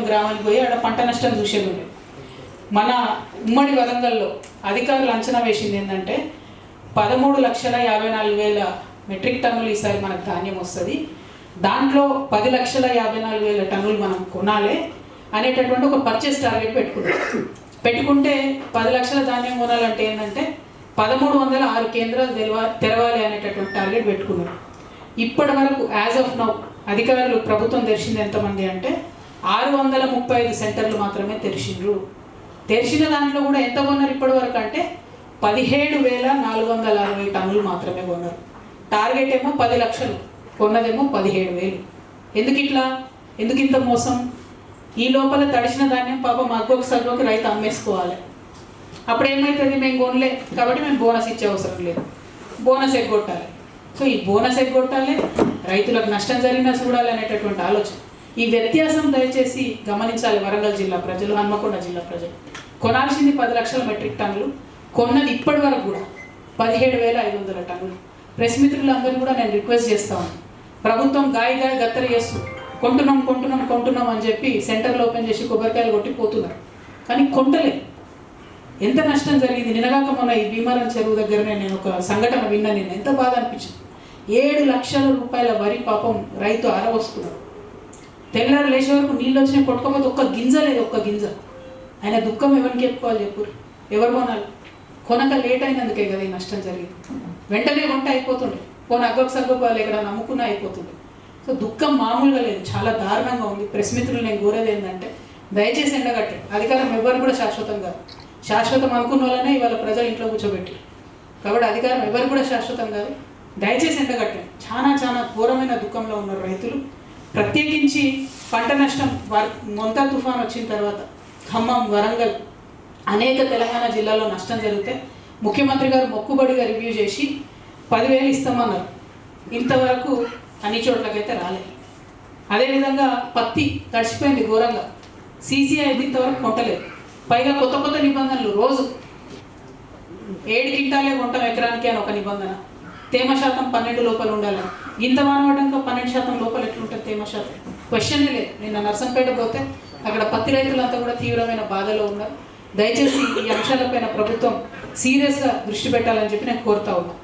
గ్రామానికి పోయి ఆడ పంట నష్టం చూసేది మన ఉమ్మడి వరంగల్లో అధికారులు అంచనా వేసింది ఏంటంటే పదమూడు లక్షల యాభై నాలుగు వేల మెట్రిక్ టన్నులు ఈసారి మనకు ధాన్యం వస్తుంది. దాంట్లో పది లక్షల యాభై నాలుగు వేల టన్నులు మనం కొనాలి అనేటటువంటి ఒక పర్చేస్ టార్గెట్ పెట్టుకున్నాం. పెట్టుకుంటే పది లక్షల ధాన్యం కొనాలంటే ఏంటంటే పదమూడు వందల ఆరు కేంద్రాలు తెలవ తెరవాలి అనేటటువంటి టార్గెట్ పెట్టుకున్నారు ఇప్పటి వరకు యాజ్ ఆఫ్ నౌ అధికారులు ప్రభుత్వం తెరిచింది ఎంతమంది అంటే ఆరు వందల ముప్పై ఐదు సెంటర్లు మాత్రమే తెరిచిండ్రు. తెరిచిన దాంట్లో కూడా ఎంత కొన్నారు ఇప్పటి వరకు అంటే పదిహేడు వేల నాలుగు వందల అరవై టన్నులు మాత్రమే కొన్నారు. టార్గెట్ ఏమో పది లక్షలు కొన్నదేమో పదిహేడు వేలు. ఎందుకు ఇట్లా? ఎందుకు ఇంత మోసం? ఈ లోపల తడిసిన ధాన్యం పాపం మగ్గొక సగ్గొక రైతు అమ్మేసుకోవాలి. అప్పుడు ఏమవుతుంది మేము కొనలే. కాబట్టి మేము బోనస్ ఇచ్చే అవసరం లేదు. బోనస్ ఎగ్గొట్టాలి. సో ఈ బోనస్ ఎగ్గొట్టాలి. రైతులకు నష్టం జరిగినా చూడాలి అనేటటువంటి ఆలోచన. ఈ వ్యత్యాసం దయచేసి గమనించాలి వరంగల్ జిల్లా ప్రజలు హన్మకొండ జిల్లా ప్రజలు. కొనాల్సింది పది లక్షల మెట్రిక్ టన్నులు కొన్నది ఇప్పటి వరకు కూడా పదిహేడు వేల ఐదు వందల టన్నులు. ప్రెస్ మిత్రులందరూ కూడా నేను రిక్వెస్ట్ చేస్తాను ప్రభుత్వం గాయ గాయ గత్తర చేస్తూ కొంటున్నాం కొంటున్నాం కొంటున్నాం అని చెప్పి సెంటర్లు ఓపెన్ చేసి కొబ్బరికాయలు కొట్టిపోతున్నారు. కానీ కొంటలేదు. ఎంత నష్టం జరిగింది? నినగాక మొన్న ఈ భీమారం చెరువు దగ్గరనే నేను ఒక సంఘటన విన్నా నేను. ఎంత బాధ అనిపించింది? ఏడు లక్షల రూపాయల వరి పాపం రైతు ఆరవస్తున్నాడు తెల్లారు లేచే వరకు నీళ్ళు వచ్చినా కొట్టుకోకపోతే ఒక్క గింజ లేదు ఒక్క గింజ. ఆయన దుఃఖం ఎవరికి చెప్పుకోవాలి చెప్పురు ఎవరు కొనాలి? కొనక లేట్ అయినందుకే కదా ఈ నష్టం జరిగింది. వెంటనే వంట అయిపోతుండే. పోనీ అగ్గొక సగ్గొక ఎక్కడ నమ్ముకున్నా అయిపోతుండే. సో దుఃఖం మామూలుగా లేదు చాలా దారుణంగా ఉంది. ప్రెస్ మిత్రులు నేను కోరేది ఏంటంటే దయచేసి ఎండగట్టండి. అధికారం ఎవరు కూడా శాశ్వతం కాదు. శాశ్వతం అనుకున్న వాళ్ళనే ఇవాళ ప్రజలు ఇంట్లో కూర్చోబెట్టి కాబట్టి అధికారం ఎవరు కూడా శాశ్వతం కాదు. దయచేసి ఎండగట్టండి. చాలా చాలా ఘోరమైన దుఃఖంలో ఉన్నారు రైతులు ప్రత్యేకించి పంట నష్టం వర్ మొంతా తుఫాన్ వచ్చిన తర్వాత ఖమ్మం వరంగల్ అనేక తెలంగాణ జిల్లాలో నష్టం జరిగితే ముఖ్యమంత్రి గారు మొక్కుబడిగా రివ్యూ చేసి పదివేలు ఇస్తామన్నారు. ఇంతవరకు అన్ని చోట్లకైతే రాలేదు అదేవిధంగా పత్తి తడిచిపోయింది ఘోరంగా. సీసీఐ ఇంతవరకు కొంటలేదు పైగా కొత్త కొత్త నిబంధనలు రోజు ఏడు కింటాలే కొంటాం ఎకరానికి అని ఒక నిబంధన. తేమ శాతం పన్నెండు లోపల ఉండాలి. ఇంత వానవడంతో పన్నెండు శాతం లోపల ఎట్లుంటుంది తేమ శాతం? క్వశ్చనే లేదు. నిన్న నర్సంపేట పోతే అక్కడ పత్తి రైతులంతా కూడా తీవ్రమైన బాధలో ఉన్నారు. దయచేసి ఈ అంశాలపైన ప్రభుత్వం సీరియస్గా దృష్టి పెట్టాలని చెప్పి నేను కోరుతా ఉన్నాను